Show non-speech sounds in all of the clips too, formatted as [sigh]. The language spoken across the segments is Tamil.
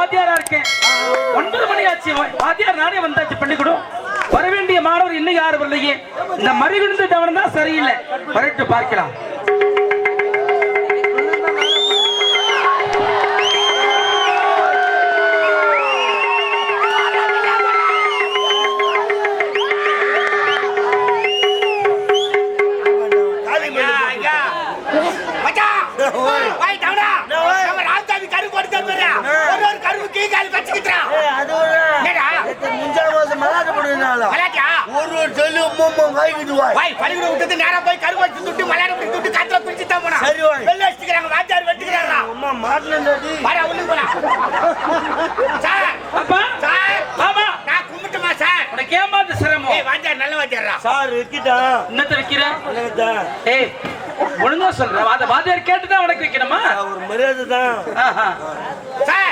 வாத்தியாரா இருக்கேன். ஒன்பது மணி ஆச்சு. வாத்தியார் நானே வந்தாச்சு பள்ளிக்கூடம். வர வேண்டிய மாணவர் இன்னும் யாரும் வரலையே. இந்த மறைவிழுந்து தவறு தான் சரியில்லை. வரட்டு பார்க்கலாம். ஒரு கீ கால். என்னடா? விளையாட்டியா? ஒரு ஒரு சொல்லு வாய்க்குது வாய் வாய், பள்ளிக்கூடம் விட்டுட்டு நேரா போய் வச்சு துட்டு, மலையாளம் பிடிச்சு துட்டு, காத்துல பிடிச்சு தான் போனான். சரி, வாய். வெளில வச்சுக்கிறாங்க, வாத்தியார். அம்மா மாட்டினடி வாடா, உள்ளுக்கு போலாம். சார், அப்பா சார், நான் கும்பிட்டுமா சார்? உனக்கு ஏமாந்து சிரமம் ஏய், வாத்தியார் நல்ல வாத்தியார்ரா. சார் வைக்கிட்டா என்னத்த வைக்கிற ஏய் ஒழுங்கா சொல்ற வாத வாத்தியார் கேட்டுதான் உனக்கு வைக்கணுமா ஒரு மரியாதை தான்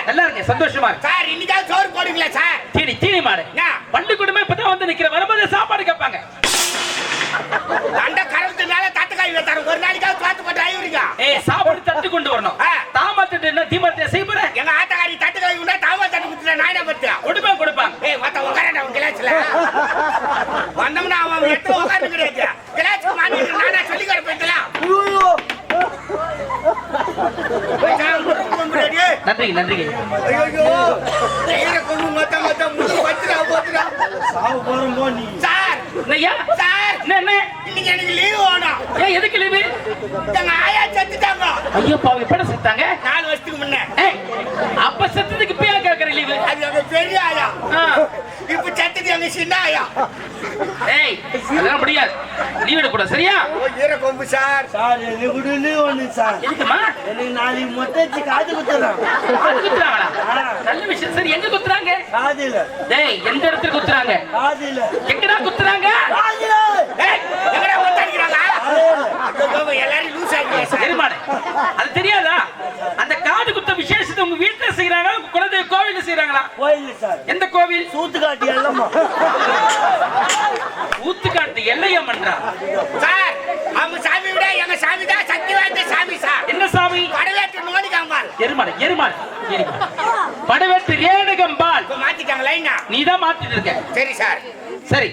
நல்லா இருக்கேன் சந்தோஷமா இருக்கு சார், இன்னைக்காவது சோறு போடுவீங்களா சார்? தீனி தீனி மாடு? பள்ளிக்கூடமே இப்பதான் வந்து நிக்கிற வரும்போது சாப்பாடு கேட்பாங்க அண்ட கரவுத்து மேல தட்டுக்காய் வைத்தாரு. ஒரு நாளைக்காவது பார்த்து போட்டு ஐவரிக்கா. ஏய் சாப்பாடு தட்டு கொண்டு வரணும் ஆ. தாமத்துட்டு என்ன தீமத்தை செய்ய போற எங்க ஆத்தக்காரி தட்டுக்காய் உண்டா தாவா தட்டு குத்துட்டா நாயனா பத்தியா கொடுப்பாங்க கொடுப்பாங்க ஏய் மத்த உட்காரடா உன் கிளாஸ்ல வந்தோம்னா அவன் எட்டு உட்கார்ந்து கிடையாது கிளாஸ்க்கு மாட்டிட்டு நானா சொல்லி கொடுப்பேன் ஐயோ நன்றிங்க நன்றிங்க சாவு போறோம் போ நீ. சார். என்னய்யா சார். என்ன இன்னைக்கு எனக்கு லீவு வேணும். ஏன் எதுக்கு லீவு எங்க ஆயா செத்துட்டாங்க. ஐயோ பாவி எப்பட செத்தாங்க நாலு வருஷத்துக்கு முன்ன. அப்ப செத்ததுக்கு இப்ப ஏன் கேக்குற லீவு அது எங்க பெரிய ஆயா. இப்ப செத்தது எங்க சின்ன ஆயா. ஏய் அதெல்லாம் முடியாது. கூடாது சரியா? ஈர கொம்பு சார். சார் எனக்கு விடுன்னு ஒண்ணு சார். எதுக்குமா? எனக்கு நாளைக்கு மொட்டை வச்சு காது குத்துறான். காது குத்துறாங்களா. நல்ல விஷயம். சரி எங்க குத்துறாங்க? காதில டேய் எந்த இடத்துல குத்துறாங்க? காதில எங்கடா குத்துறாங்க? காதில எங்கடா ஒட்டு அடிக்கிறாங்க எல்லாரும் லூஸ் சார். எருமாடு அது தெரியாதா? அந்த காது குத்த விசேஷத்தை உங்க வீட்டுல செய்யறாங்களா குழந்தை கோவில்ல செய்யறாங்களா கோயில் சார். எந்த கோவில்? சூத்து காட்டி எல்லாமா ஊத்துக்காட்டு எல்லையம் பண்றா சார் அவங்க சாமி விட எங்க சாமி தான் சக்தி வாய்ந்த சாமி சார். என்ன சாமி? கடலாற்று நோடி காம்பால் எருமாடு எருமாடு. படவேட்டு ரேணுகம்பால் மாத்திட்டாங்க லைனா நீ தான் மாத்திட்டு இருக்க. சரி சார். சரி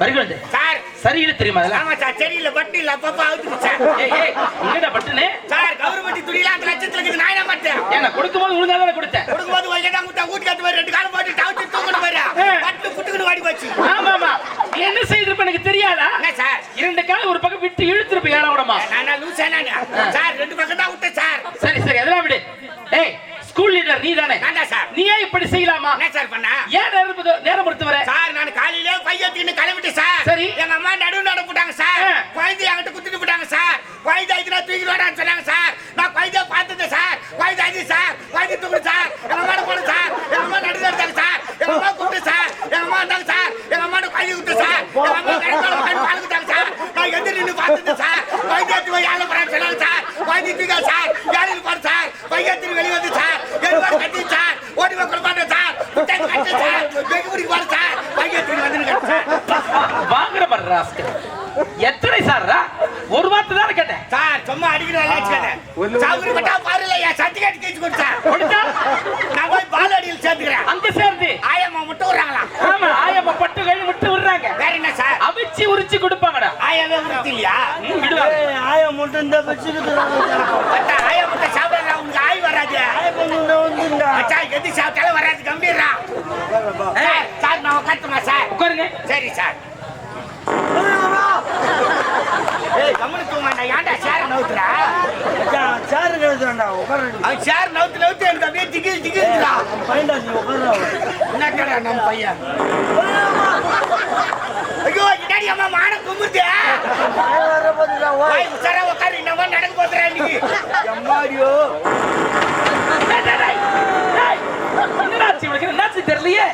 வருகிறது சார். சரியில்லை தெரியுமா அதெல்லாம்? ஆமா சார் தெரியல பட்டு இல்ல அப்பப்ப அவுத்து சார். ஏய் ஏய் எங்கடா பட்டுனே சார் கவர்மெண்ட் துணியில அந்த லட்சத்துல இருக்குது நான் என்ன மாட்டேன் ஏன்னா கொடுக்கும்போது ஒழுங்கா தானே கொடுத்தேன். கொடுக்கும்போது ஒரு இடம் முட்டை ஊட்டி கத்து ரெண்டு காலம் போட்டு டவுச்சு தூக்கணும் பாரு ஆ. பட்டு புட்டுக்குன்னு வாடி போச்சு ஆமா ஆமா நீ என்ன செய்திருப்ப எனக்கு தெரியாதா என்ன சார் இரண்டு கால் ஒரு பக்கம் விட்டு இழுத்துருப்ப ஏழா விடமா நானா லூசா நானு சார் ரெண்டு பக்கம் தான் விட்டேன் சார். சரி சரி அதெல்லாம் விடு. ஏய் ஸ்கூல் லீடர் நீ தானே நான் தான் சார். நீ ஏன் இப்படி செய்யலாமா? என்ன சார் பண்ண? ஏன் நேரம் நேரம் பொறுத்து வர? சார் நான் காலையில பையத்தின்னு கிளம்பிட்டு சார். சரி. எங்க அம்மா நடுவு நட போட்டாங்க சார். குழந்தை என்கிட்ட குத்துட்டு போட்டாங்க சார். குழந்தை ஆயிடுச்சுனா தூக்கிட்டு வாடான்னு சொன்னாங்க சார். நான் குழந்தைய பார்த்தது சார். குழந்தை ஆயிடுச்சு சார். குழந்தை தூக்குது சார் எங்க அம்மா போன சார் எங்க அம்மா நடுவு எடுத்தாங்க சார் எங்க அம்மா கூப்பிட்டு சார் எங்க அம்மா வந்தாங்க சார் எங்க அம்மா குழந்தை குத்து சார் எங்க அம்மா கடைக்கால உட்காந்து பால் குத்தாங்க சார் நான் எதிர் நின்று பார்த்தது சார் குழந்தை எடுத்து போய் ஏழை போறான்னு சொன்னாங்க சார் தூக்கா சார். ஏழையில் போற சார்? பையத்தின் வெளியே வந்து சார். எருவாடு கட்டி சார்? ஓடி போய் கொடுப்பாங்க சார். முட்டாய் கட்டி சார். வெகு குடிக்கு போற சார். பையத்தின் வந்து சார். வாங்குற ராஸ்கல். எத்தனை சார்ரா ஒரு வார்த்தை தானே கேட்டேன். சார் சும்மா அடிக்கிறேன் சவுரி பட்டா பாருல என் சர்டிபிகேட் கேச்சு கொடுத்தா. கொடுத்தா? நான் போய் பாலடியில் சேர்த்துக்கிறேன். அங்க சேர்ந்து ஆயம்மா மட்டும் விடுறாங்களா? ஆமா ஆயம்மா பட்டு கழி விட்டு விடுறாங்க. வேற என்ன சார்? அவிச்சு உரிச்சு கொடுப்பாங்கடா. ஆயாவே விடுறது இல்லையா? விடுவாங்க. மட்டும் இந்த வச்சுக்கிறாங்க பட்டா ஆயா மட்டும் சாப்பிடுறா உனக்கு ஆய் வராது. ஆயா பொண்ணு வந்துண்டா மச்சா எது சாப்பிட்டாலும் வராது கம்பீரா சார் நான் உட்காந்துமா சார். உட்காருங்க. சரி சார். ஏய் கம்முனு தூங்க ஏன்டா சேர நவுத்துறா? சாரு கேட்குறாண்டா உட்கார அவன் சேர் நவுத்து நவுத்து எனக்கு அப்படியே திகில் திகில்டா பையன்டா நீ உட்கார என்னடா நம்ம பையன். ஐயோ அம்மா மான வாய் உசாரா உட்காரு மாதிரி நடக்க போதுறா இன்னைக்கு. எம்மாடியோ. டேய், டேய், டேய். டேய், என்னாச்சு உனக்கு என்னாச்சு தெரியலையே?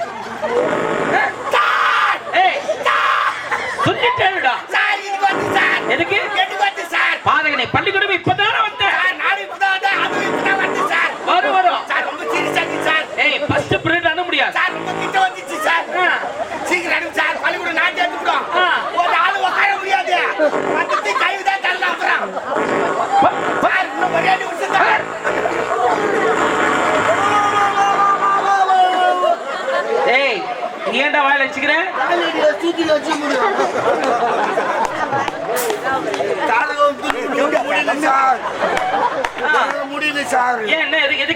சொல்லிட்டேன்டா. சார் இதுக்கு வந்து சார். எதுக்கு? எதுக்கு வந்து சார்? பாதகனை பள்ளிக்கூடம் இப்பதானே வந்தேன். சார் நானும் இப்பதான் வந்தேன். அதுவும் இப்பதான் வந்து சார். வரும் வரும். சார் ரொம்ப சீரியஸா இருக்கு சார். ஏய் ஃபர்ஸ்ட் பீரியட் அனுப்ப முடியாது சார் ரொம்ப கிட்ட வந்துச்சு சார். சீக்கிரம் அனுப்பு சார். பள்ளிக்கூடம் நாட்டு எடுத்துக்கிடும்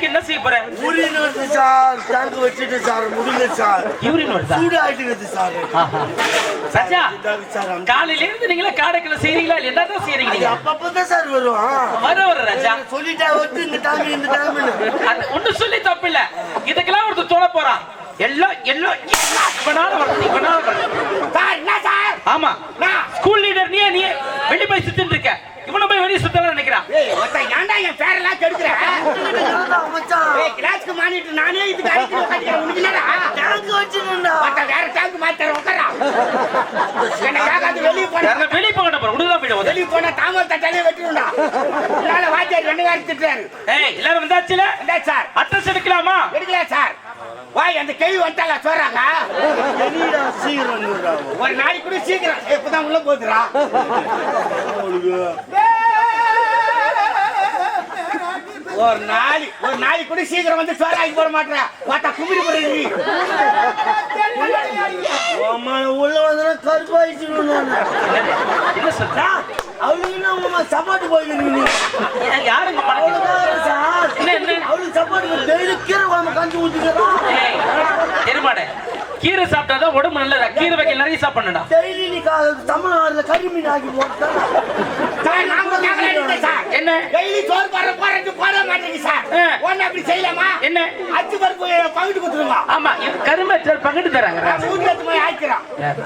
என்ன எதுக்கு என்ன செய்ய போற? முடியல வருது சார். டேங்க் வச்சுட்டு சார். முடியல சார். யூரின் வருதா? சூடு ஆயிட்டு சார். சச்சா காலையில இருந்து நீங்களே காடைக்குள்ள செய்றீங்களா இல்ல என்னதான் செய்றீங்க? அப்பப்போ தான் சார் வரும். வர வர ராஜா. சொல்லிட்டா வந்து இந்த டைம் இந்த டைம் ஒண்ணு சொல்லி தப்பு இல்ல இதுக்கெல்லாம் ஒருத்தர் தொட போறான் எல்லாம் எல்லாம் இவனால வரணும் இவனால வரணும் சார் என்ன சார்? ஆமா. ஸ்கூல் லீடர் நீயே நீ வெளிய போய் சுத்திட்டு இருக்க இவனை போய் வெளிய சுத்தலாம் நினைக்கிறான் ஏய் ஒருத்தன் ஏன்டா என் பேரெல்லாம் கெடுக்கிற? மச்சான் ஏய் கிளாஸ்க்கு மானிட்டு நானே இதுக்கு அடிக்கடி உட்காந்துக்கிறேன். உனக்கு என்னடா? டேங்க் வேற டேங்க் மாத்தற உட்காரா? எனக்காக அது வெளியே போன யாரும் வெளிய போக போற உடுதான் போயிடுவோம் வெளியே போன தாமரை தட்டாலே வெட்டிடும்டா. அதனால வாத்தியார் ரெண்டு பேரும் திட்டுறாரு. ஏய் எல்லாரும் வந்தாச்சுல? என்ன சார். அட்ரஸ் எடுக்கலாமா? எடுக்கல சார். வாய் அந்த கேள்வி வந்துட்டாங்க சொல்றாங்க. ஒரு நாளைக்கு கூட சீக்கிரம். இப்பதான் உள்ள போகுதுடா. ஒரு நாளை ஒரு நாளைக்கு கூட சீக்கிரம் வந்து சோறாக்கி போட மாட்டேன் பார்த்தா கும்பிடி போடுறீங்க உள்ள வந்தா கருப்பாயிடுச்சு. என்ன சொல்ற? அவளுக்கு என்ன அம்மா சப்பாட்டு போயிருக்கீங்க ஏன் யாருங்க பணம் அவ்வளவுதான் சார்? அவளுக்கு சப்பாட்டு டெய்லி கீரை குழம்பு கஞ்சி எருமாடே. கீரை சாப்பிட்டாதான் உடம்பு நல்லதா? கீரை வைக்க நிறைய டெய்லி நீ கா- தமிழ்நாடுல கறி மீன் ஆக்கி போட்டா சார் நான் கூட கேட்கல இருக்கேன் சார். என்ன? டெய்லி சோறு போடுற போறது போட மாட்டேங்க சார். ஒன்னு அப்படி செய்யலாமா? என்ன? அச்சு பருப்பு பங்கிட்டு கொடுத்துருங்க ஆமா இது கரும்பு பங்கிட்டு தராங்க. எடுத்து போய்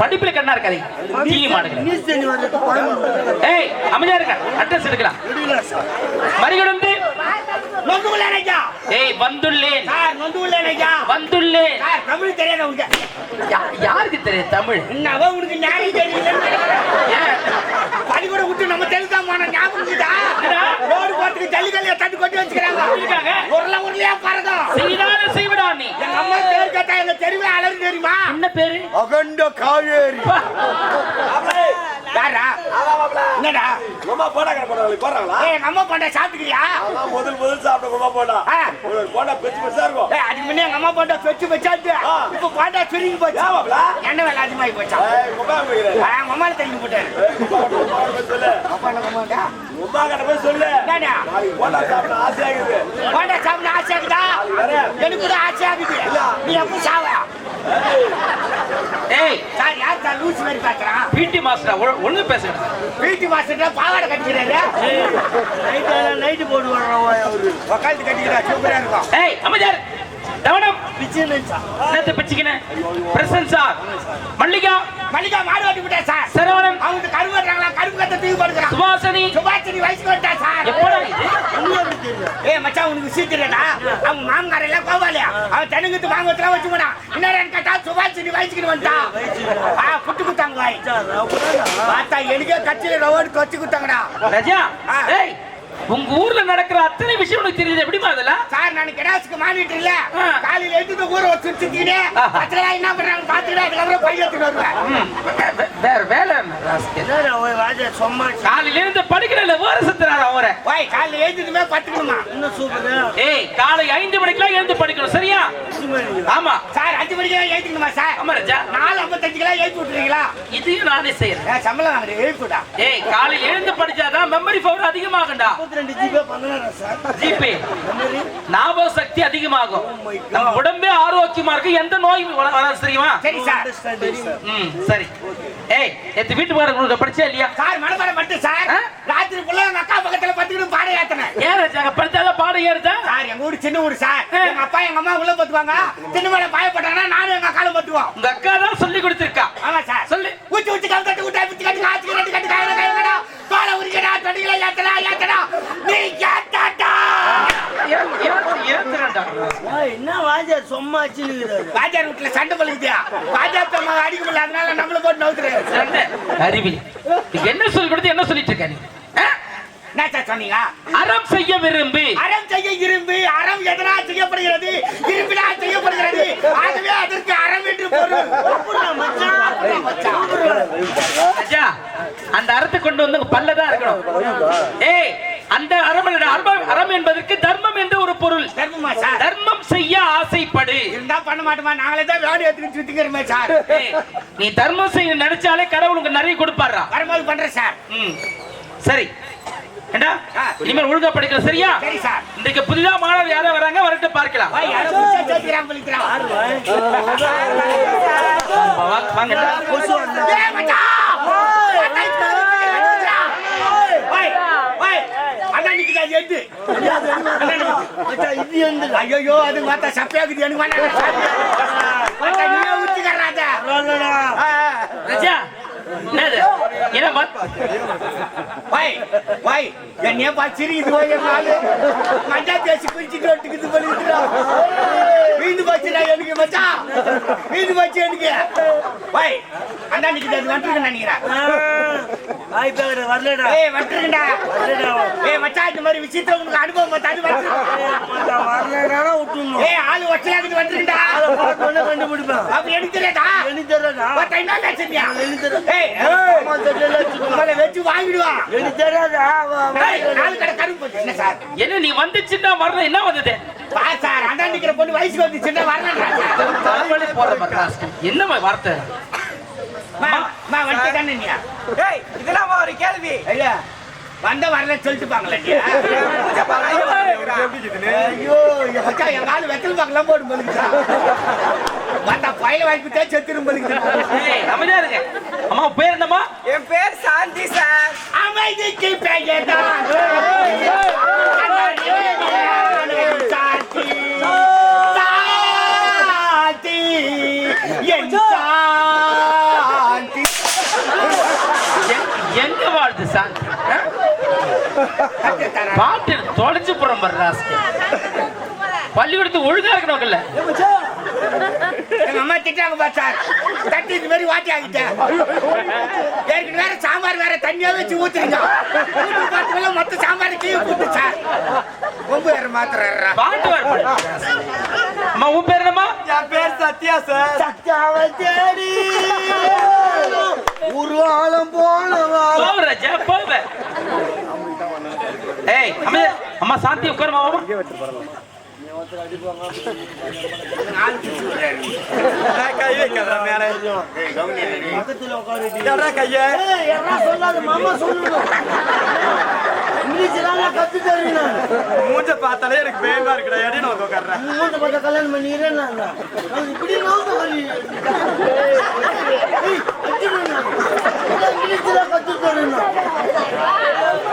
படிப்புல கண்ணா இருக்காதீங்க. தீ மாடுங்க ஏய் அமைதியா இருக்க அட்ரஸ் எடுக்கலாம். மறிகொடுந்து. நொந்து ஏய் வந்துள்ளேன் சார் நொந்து உள்ள நினைக்கா வந்துள்ளேன் சார் தமிழ் தெரியாத உனக்கு யா- யாருக்கு தெரியும் தமிழ்? என்னவோ உனக்கு ஞாபகம் தெரியல? பள்ளிக்கூடம் விட்டு நம்ம தெலுங்கா போன ஞாபகம் இருக்குதா? ரோடு போட்டுக்கு ஜல்லிக்கல்லைய தட்டு கொட்டி வச்சுக்கிறாங்க. உருளை உருளையா பறக்கும். செய்தான செய்விடா நீ. எங்க அம்மா பேர் கேட்டா எங்க தெருவே அலறி தெரியுமா? என்ன பேரு? அகண்ட காவேரி. யாரா என்னடா? உமா போடா கடை போடுறாங்களா? ஏய் எங்க அம்மா பண்ண சாப்பிட்டுக்கிறியா? அதான் முதல் முதல் சாப்பிட்ட போடா. ஆ. ஒரு போண்டா பெருசு பெருசா இருக்கும். ஏய் அதுக்கு முன்னே எங்க அம்மா வச்சாச்சு ஆ. இப்ப போட்டா சுருங்கி போச்சு. மாப்ள? என்ன வேலை அதிகமாகி போச்சா? ஏய், உமா போய்க்கிறேன் ஆ, அப்பா என்ன அம்மாடா உமா கடை போய் சொல்லு. போண்டா சாப்பிட சாப்பிட எனக்கு கூட ஆசையாகுது நீ எப்ப சாவ? ஏய். சார் யார் சார் லூஸ் மாதிரி பாக்குறான் பிடி மாஸ்டர்? ஒண்ணு பேசுங்க வீட்டு மாஸ்டர் பாவாடை கட்டிக்கிறாரு. நைட்டு நைட்டு போட்டு வர்றோம் அவரு? உக்காந்து கட்டிக்கிறா சூப்பரா இருக்கும். ஏய். கவனம் பிச்சை நினைச்சா என்னத்தை பிச்சுக்கின பிரசன் சார். மல்லிகா. மல்லிகா மாடு ஓட்டி விட்டா சார். சரவணன். அவங்க கரும்பு வெட்டுறாங்களா? கரும்பு கத்த தூக்கி போடுறான் சுபாசனி சுபாஷினி வயசுக்கு வந்துட்டா சார். எப்படா? ஏய் மச்சான் உனக்கு சீக்கிரடா அவங்க மாமனார் எல்லாம் கோவாலியா? அவன் தெலுங்குத்து வாங்கத்துல வச்சு போனான் என்னடான்னு கேட்டா சுபாஷினி வயசுக்கு வந்துட்டா ஆ புட்டு குத்தாங்க வாய் பார்த்தா எனக்கே கட்சியில ரோடு கொச்சு குத்தாங்கடா. ரஜா ஆ. ஏய் உங்க ஊர்ல நடக்கிற அத்தனை விஷயம் உனக்கு தெரியுது எப்படிமா அதெல்லாம்? சார் நான் கிடாசுக்கு மாறிட்டு இல்ல. ஆ. காலையில எடுத்து ஊரை வச்சு சுத்திக்கிட்டே. பத்திரா என்ன பண்றாங்க பாத்துக்கிட்டே அதுக்கப்புறம் பையத்துக்கு வருவேன். ம். வே- வேற வேலை சும்மா காலையில இருந்து படிக்கிறல வேற சுத்துறாரு அவரை? வாய் காலையில எழுந்துட்டுமே பத்துக்கணுமா? இன்னும் சூப்பரா ஏய் காலை ஐந்து மணிக்கெல்லாம் எழுந்து படிக்கணும் சரியா? ஆமா. சார் அஞ்சு மணிக்கு எழுதிக்கணுமா சார்? ஆமா ராஜா. நாலு ஐம்பத்தஞ்சுக்கெல்லாம் எழுப்பி விட்டுறீங்களா? இதையும் நானே செய்யறேன். சம்பளம் வாங்குறேன் எழுப்பிவிட்டா ஏய் காலையில எழுந்து படிச்சாதான் மெமரி பவர் அதிகமாகும்டா. ரெண்டு ஜிபே பண்ணலாம் சார் ஜிபே ஞாபக சக்தி அதிகமாகும் நம்ம உடம்பே ஆரோக்கியமா இருக்கு எந்த நோய் வர- வராது தெரியுமா சரி சார் சார் ம் சரி ஏய் எத்து வீட்டுக்காரங்க படிச்சா இல்லையா சார் மனப்பாடம் மட்டும் சார்? ராத்திரி புள்ள எங்க அக்கா பக்கத்துல பத்துக்கிட்டு பாடம் ஏத்தனேன் ஏன் ராஜா படிச்சாதான் பாடம் ஏறுதா சார் எங்க ஊரு சின்ன ஊரு சார். எங்க அப்பா எங்க அம்மா உள்ள பத்துவாங்க சின்ன மேல பாயப்பட்டாங்கன்னா நானும் எங்க அக்காலும் பத்துவோம் உங்க அக்கா தான் சொல்லி கொடுத்திருக்கா ஆமா சார் சொல்லு. ஊச்சி ஊச்சி கல் கட்டு ஊட்டா கட்டு காய்ச்சி கட்டு கட்டு காயில தோலை உரிக்கடா தொடிகளை ஏத்தடா ஏத்தடா நீ ஏய், என்ன வாஜா சும்மா பாஜார் வீட்டுல சண்டை பழுக்குதியா பாஜக அம்மா அடிக்க முடியல அதனால நம்மள போட்டு நவுத்துறாரு சண்டை. அறிவிலி நீ என்ன சொல்லி கொடுத்து என்ன சொல்லிட்டு இருக்க நீ? சொன்னீங்க அறம் செய்ய விரும்பி. அறம் செய்ய இரும்பு. அறம் எதனா செய்யப்படுகிறது. இரும்பினா செய்யப்படுகிறது. ஆகவே அதற்கு அறம் என்று பொருள். மச்சான்? மச்சான்? அறத்தை கொண்டு வந்து உங்க பல்லதான் இருக்கணும் ஏய் அந்த அறம் இல்லடா. அறம் அறம் என்பதற்கு தர்மம் என்று ஒரு பொருள். தர்மமா சார்? தர்மம் செய்ய ஆசைப்படு. இருந்தா பண்ண மாட்டோமா? நாங்களே தான் வேலை எடுத்துக்கிட்டு சுத்திக்கிறோமே சார். நீ தர்மம் செய்ய நினைச்சாலே கடவுள் உனக்கு நிறைய கொடுப்பாரா? வரும்போது பண்றேன் சார். ம். சரி. ஏண்டா. இனிமேல் ஒழுங்கா படிக்கிற சரியா? சரி சார். இன்றைக்கு புதிதா மாணவர் யாரோ வராங்க வரட்டு பார்க்கலாம். வா, யாரோ புடிச்சா சேர்த்துக்கிறான் போலிக்கிறான். வா- வாங்கடா ஏய், மச்சான்! மச்சான், இப்ப வந்துக்கிறான். ஓய், ஓய், அதான் நிக்குது, எது? இது அது சப்பையாக்குது, எனக்கு ஊத்திக்கறா. ரஜா என்னது என்ன ஓய், ஓய், என்னைய பார்த்து சிரிக்குது, ஓய், என் ஆளு. மஞ்சா தேய்ச்சி குளிச்சிட்டு வந்துக்குது போலிருக்குடா. வீந்து போச்சுடா எனக்கு மச்சான். வீந்து போச்சு எனக்கு. ஓய், அதான் நிக்குது, அது நினைக்கிறேன். ஆயிட்டாங்கடா, வரலடா. ஏய், வந்துருக்குடா. வரலடா. ஏய், மச்சான், இந்த மாதிரி விஷயத்துல உங்களுக்கு அனுபவம் பார்த்தா. மச்சான், வரலடானா விட்டுடணும். ஏய், ஆளு. அதை பார்த்த உடனே கண்டுபிடிப்பேன். அப்ப எனக்கு தெரியாதா? எனக்கு என்ன. ஏய், தெரியல, வச்சுக்கோ. உங்களை வச்சு வாங்கிடுவான். எனக்கு தெரியாதா? வா, வா. ஏய், நாலு கடை கரும்பு போச்சு. என்ன சார்? என்ன நீ வந்துச்சுன்னா வரல என்ன வந்தது பா சார், பொண்ணு வயசுக்கு வந்துச்சுன்னா வரலன்றா சார். தலைவலி போற பக்கம் என்ன வார்த்தை இதெல்லாம் ஒரு கேள்வி ஐயா, வந்த வரல சொல்லிட்டுப்பாங்களே நீ. ஐயோ, எங்க ஆளு வெத்தல் பாக்கெல்லாம் போடும் போலுக்குதா. வந்தா பயில வாய்ப்பு தான் செத்துரும் அமைதியா இருங்க. அம்மா பேர் என்னம்மா? என் பேர் சாந்தி சார். அமைதிக்கு பெயர்தான். சாத்தி சாத்தி என் சாந்தி. எங்க வாழ்து சார் பாட்டு தொலைச்சு போறோம் பாரு ராஸ்கே பள்ளிக்கூடத்து ஒழுங்கா அம்மா திட்டாங்க பா சார் தட்டி இந்த மாதிரி வாட்டி ஆகிட்டேன் ஏற்கனவே வேற சாம்பார் வேற தண்ணியா வச்சு ஊத்துறீங்க. ஊத்தி பார்த்துக்கல மொத்த சாம்பார் கீழே போட்டு சார். ரொம்ப வேற மாத்திர பாட்டு. அம்மா உன் பேர் என்னம்மா? என் பேர் சத்யா சார். சக்தியாவை தேடி உருவாலம் போனவா போவ ராஜா போவ. ஏய் அம்மா சாந்தி உட்காருமா [laughs] கை மூஞ்ச பார்த்தாலே எனக்கு பயமா எடி நான் உட்கார்றேன் பார்த்த கல்யாணம் இப்படி நான்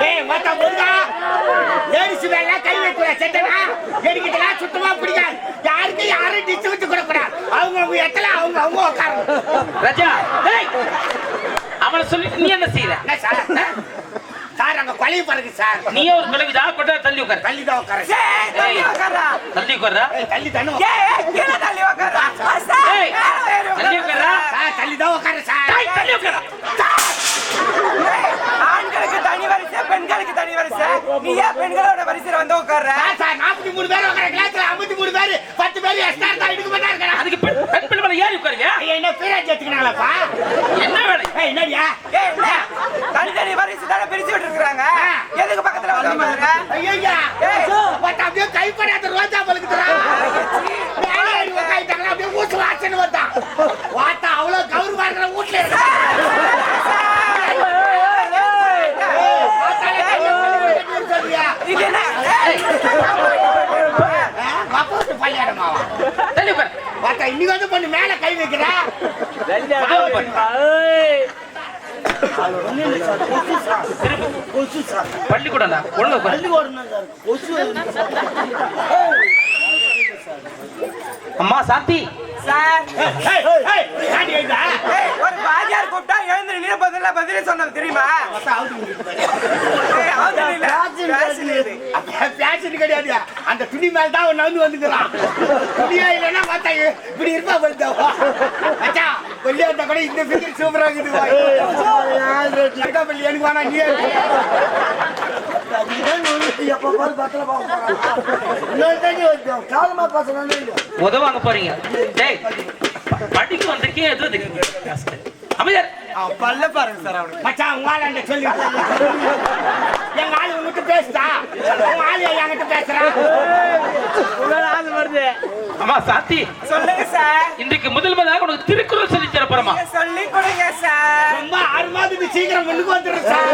ஏய் மத்த முருகா. லேடிஸ் மேல கை வைக்கூட செட்டனா எனக்கு இதெல்லாம் சுத்தமா பிடிக்காது. யாருக்கு யாரும் டிச்சு விட்டு கொடுக்கூடாது அவங்க அவங்க இடத்துல அவங்க அவங்க உட்காரணும். ராஜா ஏய். அவனை சொல்லிட்டு நீ என்ன செய்யற சார்? சார் அங்க கொலையை பாருங்க சார். நீயே ஒரு கொலைக்கு ஜா கொட்டா தள்ளி உட்காரு. தள்ளி தான் உட்கார? ஏய், தள்ளி உட்காரா. தள்ளி தானே கீழே தள்ளி உட்கார்றா ஏய் தள்ளி உட்காரா சார் தள்ளி தான் உட்கார சார் தள்ளி உட்காரா ஆண்களுக்கு தனி வரிசை பெண்களுக்கு தனி வரிசை நீ ஏன் பெண்களோட வரிசையில வந்து உட்கார்ற சார் சார் நாற்பத்தி மூணு பேர் உட்கார கிளாஸ்ல ஐம்பத்தி மூணு பேர் பத்து பேர் எக்ஸ்ட்ரா இருந்தா இதுக்கு மட்டும் இருக்கா அதுக்கு பெண் பெண் பிள்ளை மேல ஏறி உட்காருங்க என்ன பேராஜ் எடுத்துக்கிறாங்களாப்பா என்ன வேலை? ஏய் என்னடியா? ஏய்? தனித்தனி வரிசை தானே பிரிச்சு விட்டுருக்காங்க எதுக்கு பக்கத்துல வந்து ஐயா ஏய். அப்படியே கைப்படாத ரோஜா பழுக்குதுடா மேலே ஏறி உட்காந்துட்டாங்களா அப்படியே வீட்டு வாசனை வந்தா வாத்தா அவ்வளவு கௌரவமா இருக்கிற வீட்டுல இருக்கா வாத்தாலே கையை பழுக்க கட்டி சொல்றியா? இது என்ன ஏய், ஆ, பள்ளியாடமாவா தள்ளி உட்காரு. வாத்தா இன்னைக்கு வந்து பொண்ணு மேல கை வைக்கிறா? பாவம் பாரு. ஒன்றும் இல்லை சார் கொசு சார் கொசு சார் பள்ளிக்கூடம்டா ஒழுங்கா உட்காரு பள்ளி ஓடணும் சார் கொசு அம்மா சாந்தி. சார். ஒரு வாத்தியார் கூப்பிட்டா எழுந்து நின்று பதில பதிலே சொன்னது தெரியுமா? பேஷன் கிடையாது. அந்த துணி மேல தான் அவன் நகர்ந்து வந்துக்கிறான். துணியா இல்லைன்னா பார்த்தா இப்படி இருப்பா மச்சான் கொல்லி வந்தா கூட இந்த ஃபிகர் சூப்பரா இருக்குது எனக்கு வேணா நீ உதவாங்க போறீங்க டேய் படிக்க வந்திருக்கே எது. அவன் பல்ல பாருங்க சார் அவனுக்கு மச்சான் உங்க ஆள் சொல்லி. எங்க ஆளு உங்ககிட்ட பேசுதா? உங்க ஆளு என்கிட்ட பேசுறா? ஆள் வருது. அம்மா சாத்தி. சொல்லுங்க சார். இன்றைக்கு முதல் முதலாக உனக்கு திருக்குறள் சொல்லி தரப்போறமா சொல்லி கொடுங்க சார். ரொம்ப ஆர்வமாகுது சீக்கிரம் முன்னுக்கு வந்துடும் சார்.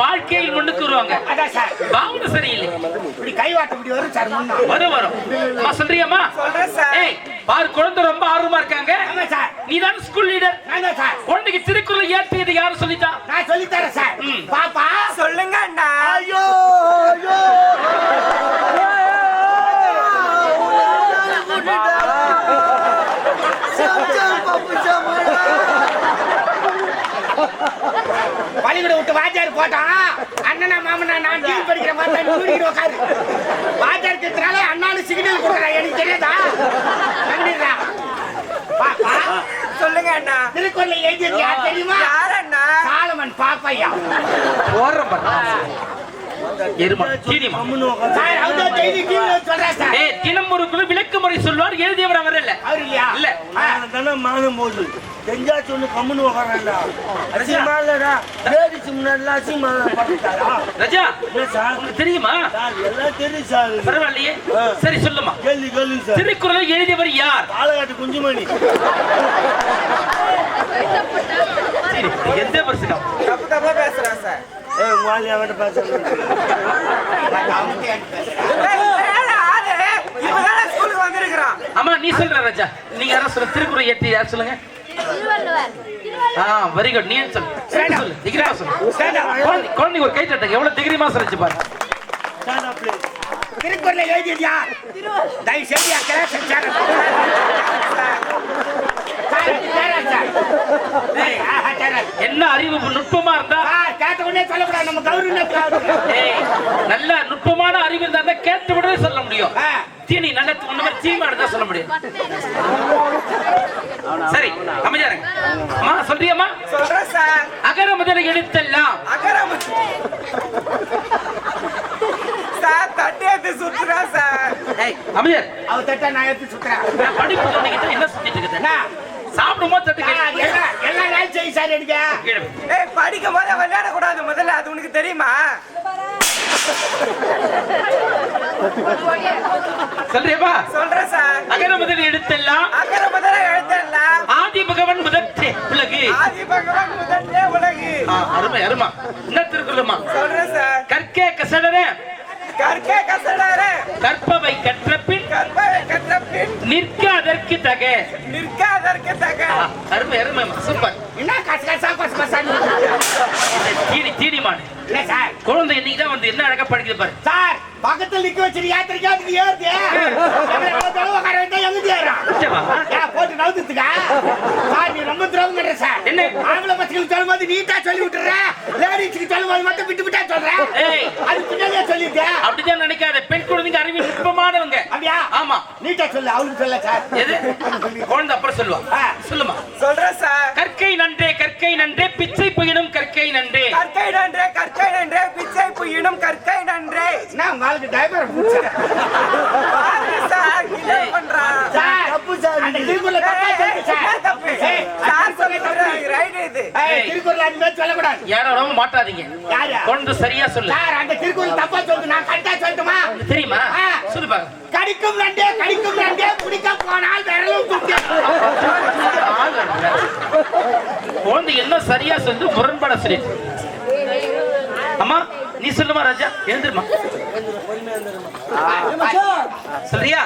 வாழ்க்கையில் முன்னுக்கு வருவாங்க. பாவனை சரியில்லை. இப்படி கைவாட்ட வரும் சார் வரும் வரும். சொல்றியாம்மா? சொல்றேன் சார். பாரு குழந்தை ரொம்ப ஆர்வமா இருக்காங்க. நீ தான் ஸ்கூல் லீடர் குழந்தைக்கு திருக்குறள் ஏற்றியது யாரு சொல்லிட்டா நான் சொல்லி தரேன் சார் ம். பாப்பா சொல்லுங்க அண்ணா ஐயோ ஐயோ சம்சார் பாப்பு சமாளா பள்ளிக்கூட விட்டு வாத்தியார் போட்டான் அண்ணனா மாமனா நான் டீல் படிக்கிற மாதிரி தூக்கிட்டு உட்காரு வாத்தியார் இருக்கிறதுனால அண்ணாலும் சிக்னல் கொடுக்குறா. எனக்கு தெரியாதா? பாப்பா சொல்லுங்க அண்ணா. திருக்குறளை எழுதியது யார் தெரியுமா? யார் அண்ணா? சாலமன் பாப்பையா. குழு விளக்கு முறை சொல்வார் எழுதியவர் அவர் இல்ல அவர் இல்லையா? இல்ல. தானே மானம் போகுது செஞ்சா சொல்லு கம்முன்னு உக்காரண்டா அசிங்கமா இல்லடா லேடிஸ் முன்னாடிலாம் அசிங்கமா ரஜா சார்? தெரியுமா? சார் எல்லாம் தெரியும் சார். பரவாயில்லையே. சரி சொல்லுமா கேள்வி கேள்வி சார். திருக்குறளை எழுதியவர் யார்? பாலகாட்டு குஞ்சுமணி. சரி எந்த வருஷம் தப்பு தப்பா பேசுறேன் சார். ஏ உங்க நான் அவன்கிட்ட பேசுறேன். ஏய், வேலை ஆளு இப்பதான் ஸ்கூலுக்கு வந்திருக்கிறான் ஆமா நீ சொல்ற ராஜா. நீங்க யாரும் சொல்ல திருக்குறள் ஏற்றி யார் சொல்லுங்க? திருவள்ளுவர். ஆ வெரி குட் நீ சொல்லு சொல்லு. திகிரிமா சொல்லு. Stand up. குழந்தை குழந்தைக்கு ஒரு கை தட்டுங்க எவ்வளவு திகிரிமா சொல்லிச்சு பாரு. திருக்குறளை தயவு செய்து சார் என்ன அறிவு? நுட்பமா இருந்தா? கேட்ட உடனே சொல்லக்கூடாது. நம்ம கௌரவம் ஏய் நல்ல நுட்பமான அறிவு இருந்தா கேட்டு விடவே சொல்ல முடியும். தீனி நல்ல சீமாடு தான் சொல்ல முடியும். சரி அமைஞ்சாருங்க அம்மா சொல்றியம்மா? சொல்றேன் சார். அகர முதல எழுத்தெல்லாம் அகரம் சார் தட்டி எடுத்து சுத்துறேன் சார். ஏய் அமைச்சர் அவ தட்டா நான் எடுத்து சுத்துறேன். நான் படிப்பு சொன்னீங்க என்ன சுத்திட்டு சாப்பிடும் போது தட்டு எல்லாம் வேலை செய்யும் சார். ஏய் படிக்கும் போது விளையாட கூடாது முதல்ல அது உனக்கு தெரியுமா? சொல்றியப்பா? சொல்றேன் சார். அகர முதல் எழுத்தெல்லாம் அகர முதல எழுத்தெல்லாம் ஆதி பகவன் முதற்றே உலகு. ஆதி பகவான் முதல்ல உலகு. அருமை அருமா. என்ன திருக்குறளுமா? சொல்றேன் சார். கற்கே கசடர. கற்கே கசடார. கற்பவை கற்ற பின் கற்பை கற்ற பின் நிற்க அதற்கு தக. நிற்காதற்கு தக. ஆ, அருமை அருமை சூப்பர். என்ன கச கசா கச கசான்னு தீனி மாடு இல்ல சார். குழந்தை இன்னைக்கு தான் வந்து என்ன அழகா படிக்குது பாரு. சார் பக்கத்துல நிக்க வச்சிரு யாத்திரைக்கு அதுக்கு ஏறுது? எவ்வளவு தடவை உட்கார வைத்தா எங்க ஏறும் நிச்சயமா. ஏன் போட்டு நவுத்துக்கா சார் நீ ரொம்ப திரவம் கட்டுற சார். என்ன? ஆம்பளை பசங்களுக்கு சொல்லும் போது நீட்டா சொல்லி விட்டுற. லேடிஸ்க்கு சொல்லும் போது மட்டும் விட்டு விட்டா சொல்றேன் ஏய். அது பின்னாடியே சொல்லிட்டேன் அப்படிதான் நினைக்காத. பெண் குழந்தைங்க அறிவு நுட்பமானவங்க. அப்படியா? ஆமா. நீட்டா சொல்லு அவளுக்கு சொல்ல சார். எது? குழந்தை அப்புறம் சொல்லுவா. சொல்லுமா. சொல்றேன் சார். கற்கை நன்றே கற்கை நன்றே பிச்சை புகினும் கற்கை நன்றே. கற்கை நன்றே கற்கை நன்றே பிச்சை புயினும் கற்கை நன்றே. நான் பூச்சா பாரு சார் கிண்டல் பண்றான் சார் தப்பு சார் அந்த. திருக்குறளை தப்பா சார். மாட்டாதீங்க. யாரு? கொண்டு சரியா சொல்லு. சார் அந்த திருக்குறள் தப்பா சொல்லுது. நான் கரெக்டா சொல்லட்டுமா? தெரியுமா. சொல்லு பாருங்க கடிக்கும் நண்டே கடிக்கும் நண்டே பிடிக்க போனால் விரலும் குழந்தை சரியா சொல்லு முரண்பட சொல்லி. அம்மா நீ சொல்லுமா ராஜா? எழுந்திருமா. சொல்றியா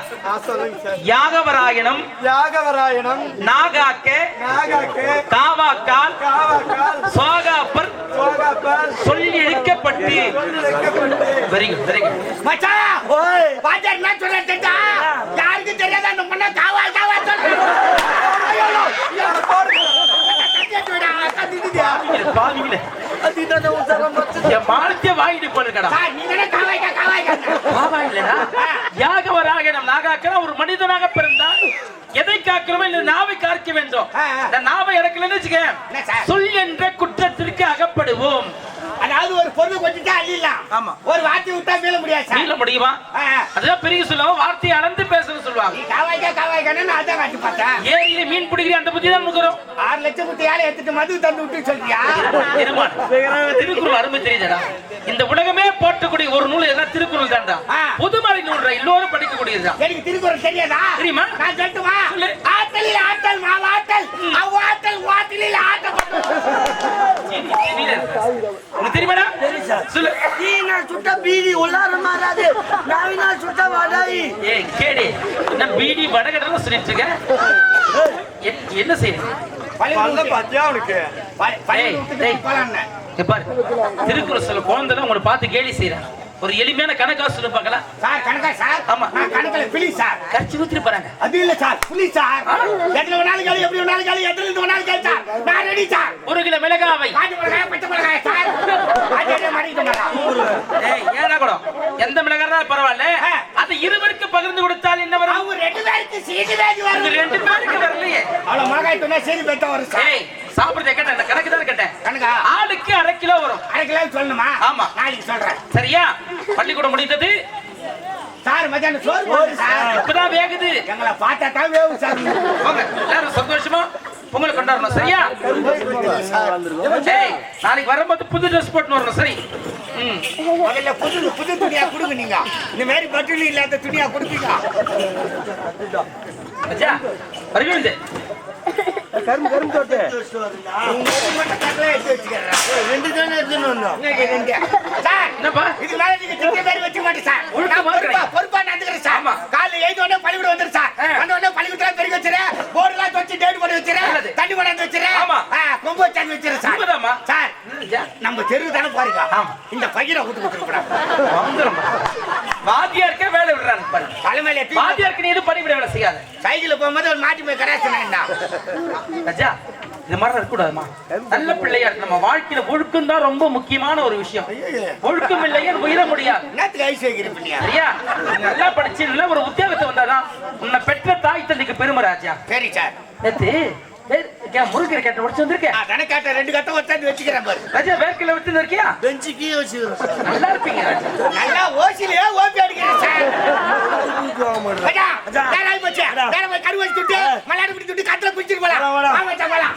யாகவராயணம். யாகவராயணம். நாகாக்க. நாகாக்கு. காவாக்கால். காவாக்கால். சுவாகாப்பர் சோகாப்பால் சொல்லி இழுக்கப்பட்டு வெரி குட் வெரி குட் மச்சான் ஓய். பாஜர் என்ன சொல்றேன் தெரியுமா? யாருக்கும் தெரியாத? பொண்ணை காவா காவா சொல்றேன் ஐயோ, ஐயோ, கத்திட்டுதியா? பாவிங்களே அதிதான உத்தரம் வச்சு மானத்தை வாங்கிட்டு போயிருக்கடா சார், நீ தானே காவாய்க்கா, காவாய்க்கா. பாவா இல்லடா. யாகவராகனம் நாகாக்கிற ஒரு மனிதனாக பிறந்தால் எதை காக்கிறோமோ இந்த நாவை காக்க வேண்டும். இந்த நாவை இறக்கலன்னு வச்சுக்க? சொல் என்ற குற்றத்திற்கு அகப்படுவோம். அதாவது ஒரு பொருள் கொஞ்சிட்டா அள்ளிடலாம். ஆமா. ஒரு வார்த்தை விட்டா மீள முடியாது சார். மீள முடியுமா. அதுதான் பெரிய சொல்லுவாங்க வார்த்தையை அளந்து பேசணும்னு சொல்லுவாங்க. நீ காவாய்க்கா நான் அதான் காட்டி பார்த்தேன். ஏரியில மீன் பிடிக்கிற அந்த புத்தி தான் இருக்கிறோம் ஆறு லட்சம் குட்டி ஏழை எடுத்துட்டு மது தந்து விட்டு சொல்றியா திருக்குறள் அருமை தெரியுதடா. இந்த உலகமே போட்டக்கூடிய ஒரு நூல் எதுனா திருக்குறள் தானே வேண்டாம் ஆ. பொதுமறை நூல்ற எல்லோரும் படிக்கக்கூடியதுதான் எனக்கு திருக்குறள் தெரியாதா? தெரியுமா? நான் சொல்லட்டுமா சொல்லு. ஆற்றலில் ஆற்றல் மாவாற்றல். அவ்வாற்றல் வாட்டிலில் ஆட்டப்பட்டு உனக்கு தெரியுமாடா. சொல்லு. தீனா சுட்ட பீடி உள்ளார மாறாது. நாவினா சுட்ட வடாயி. ஏய் கேடி என்ன பீடி வடகடல சொல்லிட்டு இருக்க என்ன செய்யுது திருக்குறள் குழந்தை உங்களை பார்த்து கேலி செய்யறேன் ஒரு எளிமையான கணக்கா சொல்லு பார்க்கலாம் சார் கணக்கா சார்? ஆமா. நான் கணக்குல பிளி சார். கட்சி ஊத்திட்டு போறாங்க. அது இல்ல சார் புலி சார். எத்தனை வேணாலும் கேளு எப்படி வேணாலும் கேளு எத்தனை இது வேணாலும் கேளு சார். நான் ரெடி சார். ஒரு கிலோ மிளகாவை. காஞ்ச மிளகாய் பச்சை மிளகாய் சார்? அதே மாட்டிக்கிட்டு மாட்டான் ஏய் ஏடா கூட எந்த மிளகா இருந்தாலும் பரவாயில்ல. அது இருவருக்கு பகிர்ந்து கொடுத்தால் என்ன வரும்? அவங்க ரெண்டு பேருக்கு சீட்டு வரும். ரெண்டு பேருக்கு வரலையே. அவ்வளவு மிளகாய் துணை சீட்டு பெற்ற வரும் சார். சாப்பிடுறத கேட்டேன் இந்த கணக்கு தான் கேட்டேன். கணக்கா ஆளுக்கு அரை கிலோ வரும். அரை கிலோ சொல்லணுமா? ஆமா. நாளைக்கு சொல்றேன். சரியா? பள்ளிக்கூடம் முடிந்தது. சார் மத்தியானம் சோறு போடுங்க சார். இப்பதான் வேகுது. எங்களை பார்த்தா தான் சார். போங்க எல்லாரும் சந்தோஷமா பொங்கல் கொண்டாடணும் சரியா? ஏய் நாளைக்கு வரும்போது புது ட்ரெஸ் போட்டு வரணும் சரி. முதல்ல புது புது துணியா கொடுங்க நீங்க. இந்த மாதிரி பட்டுலி இல்லாத துணியா கொடுப்பீங்க. வருவீங்க கரும்பு கரும்பு தோட்டு உங்க மட்டும் தட்டில் எடுத்து வச்சுக்கிறேன் ரெண்டு தானே எடுத்துன்னு வந்தோம். இன்னைக்கு ரெண்டு. சார் என்னப்பா? இதுக்கு மேல நீங்க திட்ட பேர் வச்சுக்க மாட்டேன் சார். பொறுப்பா நடந்துக்கிறேன் சார். காலைல எழுந்த உடனே பள்ளிக்கூடம் வந்துரு சார். ஆ. வந்த உடனே பள்ளிக்கூடத்துல பெருக்கி வச்சிரு. போர்டுலாம் வச்சு டேட் போட்டு வச்சிரு. தண்ணி கொண்டாந்து வச்சிரு. கொம்பு வச்சாந்து வச்சிரு சார். சார் நம்ம தெரு தானே பாருங்க ஆமா. இந்த பையனை விட்டு கொடுத்துருக்கூடாது வந்துடும் வாத்தியாருக்கே பாரு தலைமையில வாத்தியாருக்கு நீ எதுவும் வேலை செய்யாத. சைக்கிள் போகும்போது ஒரு மாட்டி போய் கராசனா ராஜா இது மாதிரி இருக்கக்கூடாதுமா. நல்ல பிள்ளையா இருக்கு. நம்ம வாழ்க்கையில ஒழுக்கம் தான் ரொம்ப முக்கியமான ஒரு விஷயம். ஒழுக்கம் இல்லையே உயிர முடியாது. சரியா? நல்லா படிச்சு நல்ல ஒரு உத்தியோகத்தை வந்தாதான் உன்னை பெற்ற தாய் தந்தைக்கு பெருமை ராஜா. சரி சார். நேத்து முருகர் கேட்ட முடிச்சு வந்திருக்கேன் தானே கேட்டேன் ரெண்டு கட்டம் வச்சாந்து வச்சுக்கிறேன் பாரு. ராஜா வேர்க்கில விட்டு இருக்கியா பெஞ்சு கீ வச்சுக்கிறோம் நல்லா இருப்பீங்க. நல்லா ஓசிலே ஓபி அடிக்கிறேன் சார். ராஜா போச்சு. போய் வச்சு துட்டு மலையாடு பிடி துட்டு கத்துல பிடிச்சிட்டு. வாங்க போலாம்.